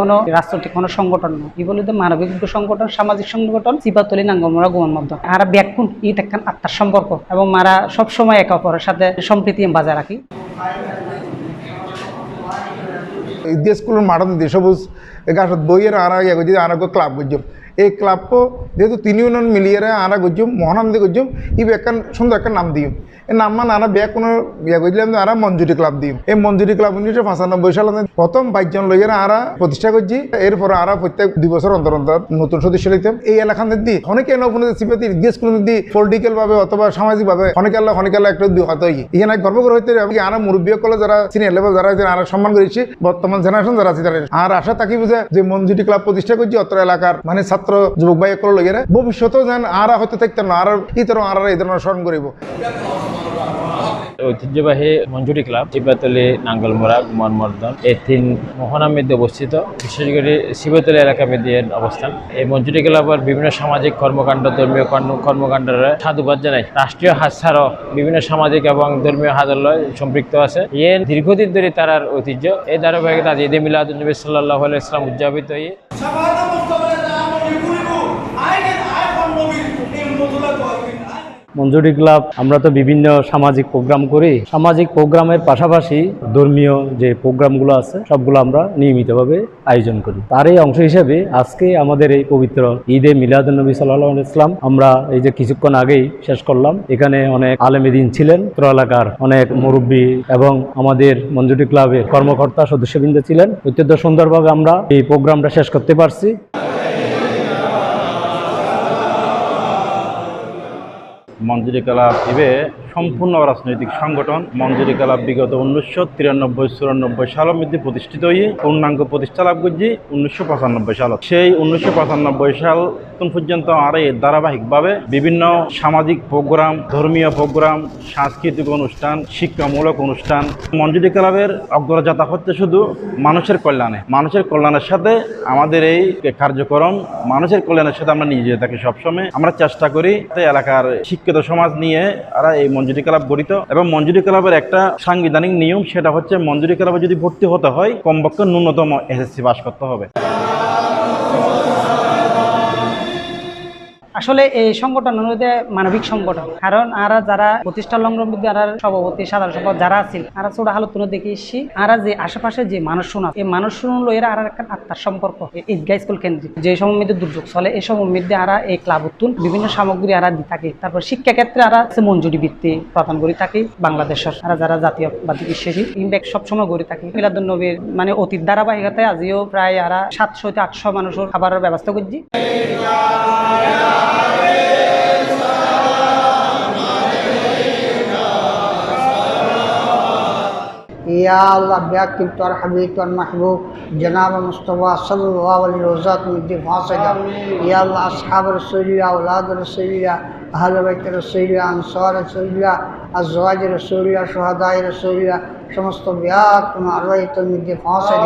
কোনো রাজনৈতিক কোনো সংগঠন ই বলে মানবিক সংগঠন, সামাজিক সংগঠন, সিপাতলি মধ্য। আর একখান আত্মার সম্পর্ক। এবং মারা সবসময় একে অপরের সাথে সম্প্রীতি বজায় রাখি। ইতিহাস স্কুলের দিয়ে সবুজ গাছত বইয়ের আনা ইয়ে করছি ক্লাব করছুম এই ক্লাব যেহেতু তিনি উন্নয়ন মিলিয়ে আনা করছুম মহানন্দে করছুম ই একখান সুন্দর একটা নাম দিম এই নাম মান আনা ব্যাগ কোনো ইয়ে করছিলাম আরা মঞ্জুরি ক্লাব দিম। এই মঞ্জুরি ক্লাব উনিশশো পঁচানব্বই সালে প্রথম বাইশজন লইয়েরা আরা প্রতিষ্ঠা করছি এরপর আরা প্রত্যেক দুই বছর অন্তর অন্তর নতুন সদস্য লইতাম এই এলাকাদের দি অনেকে নপুন সিপাতি ইতিহাস স্কুলের দি পলিটিক্যাল ভাবে অথবা সামাজিক ভাবে অনেকে আল্লাহ অনেকে আল্লাহ একটু হত ইখানে গর্ব করে হইতে আরা মুরব্বী কলে যারা সিনিয়র লেভেল যারা আছেন আরা সম্মান করেছি বর্তমান জেনারেশন যারা আছে তারা আর আশা তাকি বুঝে যে মঞ্জুরি ক্লাব প্রতিষ্ঠা করছি অত্র এলাকার মানে ছাত্র যুবক ভাই একলো লগেরা ভবিষ্যতেও যেন আরা হতে থাকতেন না আর ধরনের আর এই ধরনের স্মরণ করিব ঐতিহ্যবাহী মঞ্জুরি ক্লাব চিপাতলি নাঙ্গলমোড়া গুমানমর্দন এই তিন মোহনার মধ্যে অবস্থিত। বিশেষ করে শিবতলি এলাকার মধ্যে অবস্থান। এই মঞ্জুরি ক্লাবের বিভিন্ন সামাজিক কর্মকাণ্ড, ধর্মীয় কর্ম- কর্মকাণ্ডের সাধুবাদ জানাই। রাষ্ট্রীয় হাত ছাড়াও বিভিন্ন সামাজিক এবং ধর্মীয় হাজারলয় সম্পৃক্ত আছে। এর দীর্ঘদিন ধরে তারার ঐতিহ্য। এই ধারাবাহিকতা ঈদে মিলাদ নবী সাল্লাহ ইসলাম উদযাপিত হয়ে মঞ্জুরি ক্লাব, আমরা তো বিভিন্ন সামাজিক প্রোগ্রাম করি। সামাজিক প্রোগ্রামের পাশাপাশি ধর্মীয় যে প্রোগ্রামগুলো আছে, সবগুলো আমরা নিয়মিতভাবে আয়োজন করি। তারই অংশ হিসেবে আজকে আমাদের এই পবিত্র ঈদে মিলাদুলনবী সাল্লাহ ইসলাম আমরা এই যে কিছুক্ষণ আগেই শেষ করলাম। এখানে অনেক আলেমেদিন ছিলেন উত্তর এলাকার অনেক মুরব্বী এবং আমাদের মঞ্জুরি ক্লাবের কর্মকর্তা সদস্যবৃন্দ ছিলেন। অত্যন্ত সুন্দরভাবে আমরা এই প্রোগ্রামটা শেষ করতে পারছি। মঞ্জুরি ক্লাব ইবে সম্পূর্ণ রাজনৈতিক সংগঠন। মঞ্জুরি ক্লাব বিগত উনিশশো তিরানব্বই, চুরানব্বই সালের মধ্যে প্রতিষ্ঠিত হয়ে পূর্ণাঙ্গ প্রতিষ্ঠা লাভ করছি উনিশশো পঁচানব্বই সালত সেই উনিশশো পঁচানব্বই সাল পর্যন্ত আর এই ধারাবাহিকভাবে বিভিন্ন সামাজিক প্রোগ্রাম, ধর্মীয় প্রোগ্রাম, সাংস্কৃতিক অনুষ্ঠান, শিক্ষামূলক অনুষ্ঠান, মঞ্জুরি ক্লাবের অগ্রযাত্রা হচ্ছে শুধু মানুষের কল্যাণে। মানুষের কল্যাণের সাথে আমাদের এই কার্যক্রম, মানুষের কল্যাণের সাথে আমরা নিয়ে যেতে থাকি সবসময়। আমরা চেষ্টা করি এলাকার শিক্ষিত সমাজ নিয়ে তারা এই মঞ্জুরি ক্লাব গঠিত এবং মঞ্জুরি ক্লাবের একটা সাংবিধানিক নিয়ম, সেটা হচ্ছে মঞ্জুরি ক্লাবে যদি ভর্তি হতে হয়, কমপক্ষে ন্যূনতম এসএসসি পাস করতে হবে। আসলে এই সংগঠন অনুযায়ী মানবিক সংগঠন। কারণ আরা যারা প্রতিষ্ঠা লগ্ন বিদ্যালয়ের সভাপতি, সাধারণ সম্পাদক যারা আছেন, আরা ছোট হালত দেখে এসছি, আরা যে আশেপাশে যে মানুষ শোনা এই মানুষ শুনুন লইরা আর একটা আত্মার সম্পর্ক, এই ঈদগাহ স্কুল কেন্দ্রিক। যে সময় মধ্যে দুর্যোগ চলে, এই মধ্যে আরা এই ক্লাব উত্তুন বিভিন্ন সামগ্রী আরা দি থাকে। তারপর শিক্ষা ক্ষেত্রে আরা মঞ্জুরি বৃত্তি প্রদান করে থাকে বাংলাদেশের। আর যারা জাতীয়বাদী বিশ্বাসী, ইম্প্যাক্ট সবসময় গড়ে থাকে। মিলাদুল নবীর মানে অতীত ধারাবাহিকতায় আজিও প্রায় আরা সাতশো থেকে আটশো মানুষের খাবারের ব্যবস্থা করছি। या अल्लाह ब्याक की तौर हबीब और महबूब जनाब मुस्तफ़ा सल्लल्लाहु रोज़ात मुद्दिफ़ा या अल्लाह असहाब रसूलिया औलाद रसूलिया अहल बैत रसूलिया अनसार रसूलिया अजवाज रसूलिया शहदाई रसूलिया समस्त ब्याक तुम्हारे तुम मुद्दिफ़ा से